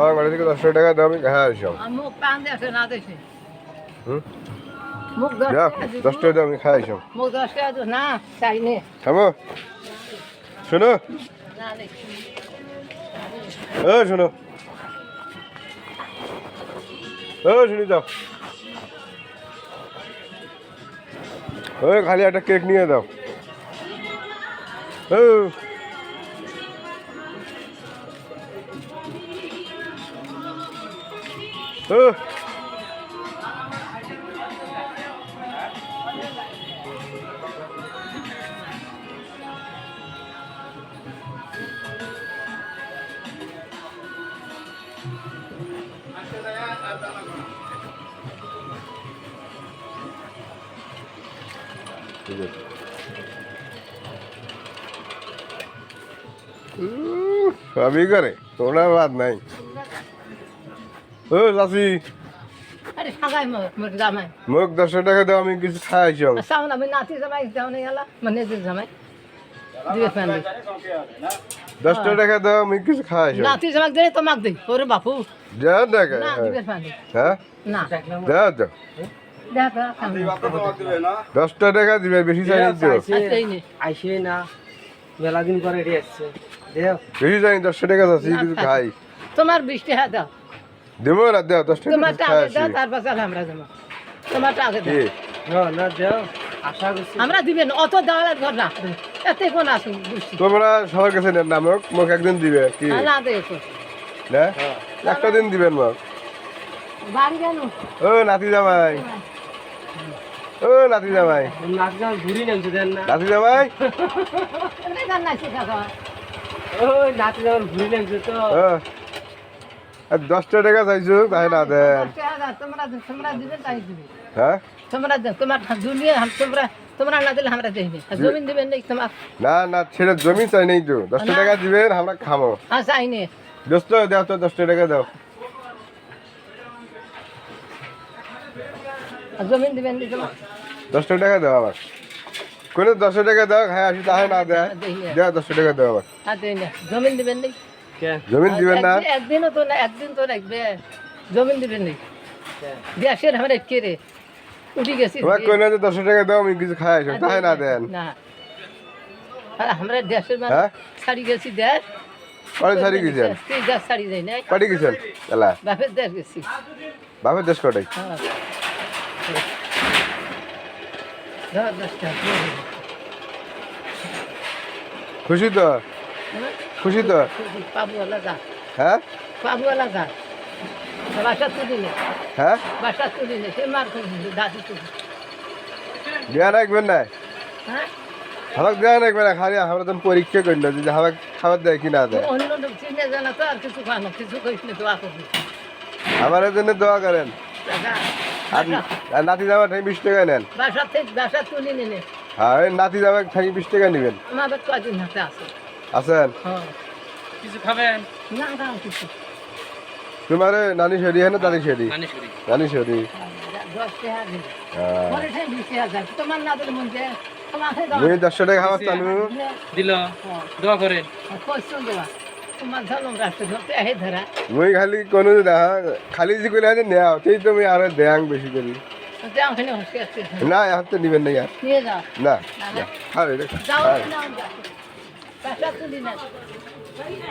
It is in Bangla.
আমার বাড়ি থেকে দশটা টাকা দাও আমি হ্যাঁ আর মুখ পান দেশে না দেশে হুম? মুখ দশ টাকা দিব। দশ টাকা দাও আমি খাই আসলাম মুখ দশ টাকা দিব। না চাই নে। থামো। শোনো। ও শোনো। ও শুনি যাও ওই খালি একটা কেক নিয়ে দাও। ও। ও ঠিক আছে উহ, সবই করে তোমরা বাদ নাই ও আরে সাগাই জামাই। মোক দশটা টাকা দাও আমি কিছু খাই সামনে আমি নাতি জামাই যাও না গেলা মানে যে জামাই। দিবে টাকা দাও আমি কিছু খাই নাতি জামাই দিলে তোমাক দিই ওরে বাপু। যাও দেখা। না দিবে ফ্যান হ্যাঁ? না। যাও যাও দশটা টাকা দিবে বেশি চাই তো আচ্ছা এই নে। আইসে না মেলা দিন পরে এটি আসছে। বেশি চাই দশটা টাকা চাচ্ছি কিছু খাই। তোমার বৃষ্টি হ্যাঁ দাও। দেবো না দেও দশ টাকা তোমার আগে দাও তারপর চাল আমরা দেবো তোমারটা আগে কি দাও না না দেও আশা আমরা দিবেন অত দেওয়ার ঘর না এতে কোন আসুন তোমরা সবার কাছে নেন না মোক মোক একদিন দিবে কি না দেখো না একটা দিন দিবেন মোক বাড়ি ও নাতি জামাই ও নাতি জামাই ঘুরি দেন না নাতি জামাই নাতি ঘুরি নামছে তো ও আর দশটা টাকা চাইছো তাই না? দেন হ্যাঁ? তোমরা তোমার তোমরা তোমরা না দিলে আমরা দেবে জমিন দিবেন তোমার। না না ছেড়ে জমি চাই নাই তো। দশটা টাকা দিবেন আমরা খামো। হ্যাঁ চাই নে দোস্ত দাও তো দশটা টাকা দাও। জমিন দিবেন তোমার। দশটা টাকা দাও আমার কোনো দশটা টাকা দাও হ্যাঁ আসি তাহে না দেয়। দাও দশটা টাকা দাও না। জমিন দিবেন জমিন দিবেন না? একদিনও তো না একদিন তো রাখবে। জমিন দিবেন নেই দেশের আমরা কে রে? উঠি গেছি। তোমার কই না যে দশটা টাকা দাও আমি কিছু খাই আসো তাহে না দেন? না। আর আমরা দেশের মানে হ্যাঁ? ছাড়ি গেছি দেশ। পরে ছাড়ি গেছেন? তুই দেশ ছাড়ি যাই না পাটি গেছেন? এলা। বাপের দেশ গেছি। বাপের দেশ কটাই? হ্যাঁ। খুশি তো? খুশি তো? হ্যাঁ? হ্যাঁ? রাখবেন না। হ্যাঁ? না খালি আমরা তখন পরীক্ষা খাবার দেয় কি না দেয়। অন্য লোক চিনে জানা তো আর কিছু খায় কিছু কইস না দোয়া করবি। আমার জন্য দোয়া করেন। আর নাতি জামা ঠাই বিশ টাকা নেন। বাসা থেকে বাসা তুলি নে নে হ্যাঁ নাতি জামা ঠাই বিশ টাকা নেবেন। আমাদের কদিন হাতে আছে? আছেন? হ্যাঁ। কিছু খাবেন? না না কিছু। তোমার নানি শরী হ্যাঁ না দাদি শরী নানি শরী দশ হ্যাঁ। মুই দশটা টাকা খাবার চালু দিল দোয়া করেন। ধরা। মুই খালি কোনো না খালি যে কইলে আছে নেওয়া সেই তুমি আরও দেয়াং বেশি করি। না এখন তো নিবেন না ইয়ার। না না। খাও এটা যাও খাও। না বাসা তুলি না